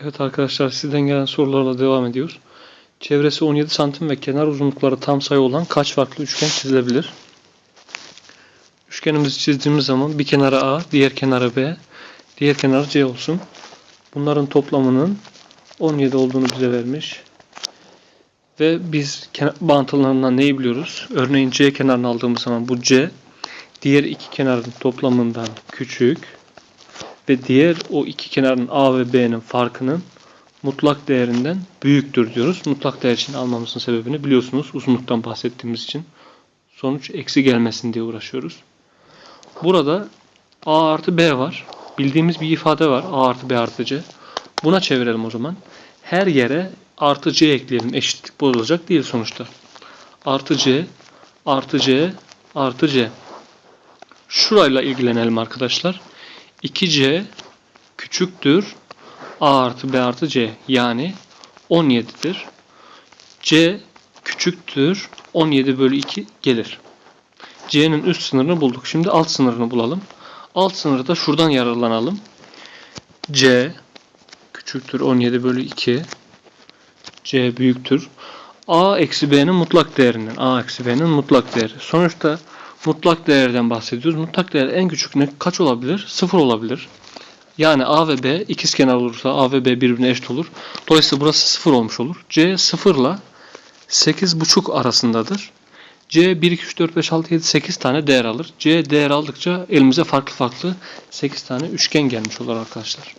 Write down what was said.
Evet arkadaşlar sizden gelen sorularla devam ediyoruz. Çevresi 17 santim ve kenar uzunlukları tam sayı olan kaç farklı üçgen çizilebilir? Üçgenimizi çizdiğimiz zaman bir kenara A, diğer kenara B, diğer kenara C olsun. Bunların toplamının 17 olduğunu bize vermiş. Ve biz bağıntılarından neyi biliyoruz? Örneğin C kenarını aldığımız zaman bu C diğer iki kenarın toplamından küçük ve diğer o iki kenarın A ve B'nin farkının mutlak değerinden büyüktür diyoruz. Mutlak değer için almamızın sebebini biliyorsunuz uzunluktan bahsettiğimiz için. Sonuç eksi gelmesin diye uğraşıyoruz. Burada A artı B var. Bildiğimiz bir ifade var. A artı B artı C. Buna çevirelim o zaman. Her yere artı C ekleyelim. Eşitlik bozulacak değil sonuçta. Artı C, artı C, artı C. Şurayla ilgilenelim arkadaşlar. 2C küçüktür A artı B artı C yani 17'dir. C küçüktür 17 bölü 2 gelir. C'nin üst sınırını bulduk. Şimdi alt sınırını bulalım. Alt sınırı da şuradan yararlanalım. C küçüktür 17 bölü 2 C büyüktür. A eksi B'nin mutlak değerinden. A eksi B'nin mutlak değeri. Sonuçta mutlak değerden bahsediyoruz. Mutlak değer en küçük ne kaç olabilir? 0 olabilir. Yani A ve B ikizkenar olursa A ve B birbirine eşit olur. Dolayısıyla burası 0 olmuş olur. C 0 ile 8,5 arasındadır. C 1, 2, 3, 4, 5, 6, 7, 8 tane değer alır. C değer aldıkça elimize farklı farklı 8 tane üçgen gelmiş olur arkadaşlar.